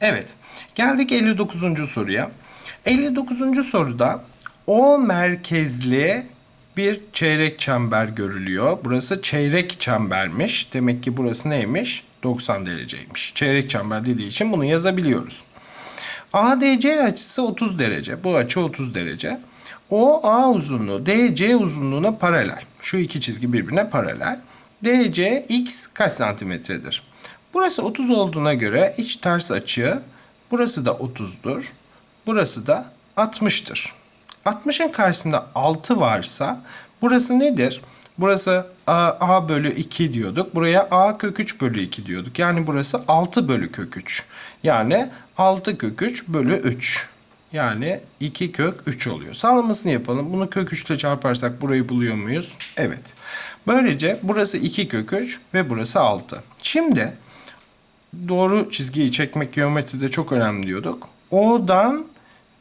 Evet. Geldik 59. soruya. 59. soruda O merkezli bir çeyrek çember görülüyor. Burası çeyrek çembermiş. Demek ki burası neymiş? 90 dereceymiş. Çeyrek çember dediği için bunu yazabiliyoruz. ADC açısı 30 derece. Bu açı 30 derece. OA uzunluğu DC uzunluğuna paralel. Şu iki çizgi birbirine paralel. DC x kaç santimetredir? Burası 30 olduğuna göre iç ters açı burası da 30'dur. Burası da 60'tır. 60'ın karşısında 6 varsa burası nedir? Burası a, a bölü 2 diyorduk. Buraya a kök 3 bölü 2 diyorduk. Yani burası 6 bölü kök 3. Yani 6 kök 3 bölü 3. Yani 2 kök 3 oluyor. Sağlamasını yapalım. Bunu kök 3 ile çarparsak burayı buluyor muyuz? Evet. Böylece burası 2 kök 3 ve burası 6. Şimdi doğru çizgiyi çekmek geometride çok önemli diyorduk. O'dan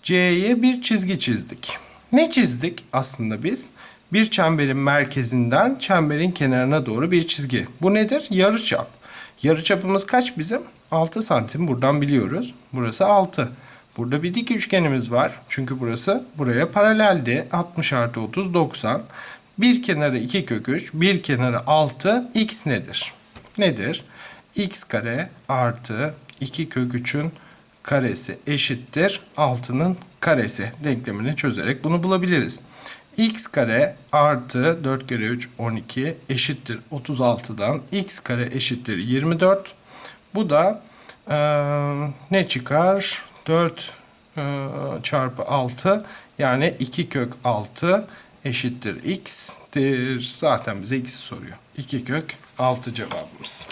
C'ye bir çizgi çizdik. Ne çizdik aslında biz? Bir çemberin merkezinden çemberin kenarına doğru bir çizgi. Bu nedir? Yarıçap. Yarıçapımız kaç bizim? 6 santim buradan biliyoruz. Burası 6. Burada bir dik üçgenimiz var. Çünkü burası buraya paraleldi. 60 artı 30 90. Bir kenarı 2 kök 3, bir kenarı 6. X nedir? Nedir? X kare artı 2 kök 3'ün karesi eşittir 6'nın karesi denklemini çözerek bunu bulabiliriz. x kare artı 4 kere 3 12 eşittir 36'dan x kare eşittir 24. Bu da eee, ne çıkar? 4 eee, çarpı 6 yani 2 kök 6 eşittir x'tir. Zaten bize x'i soruyor. 2 kök 6 cevabımız.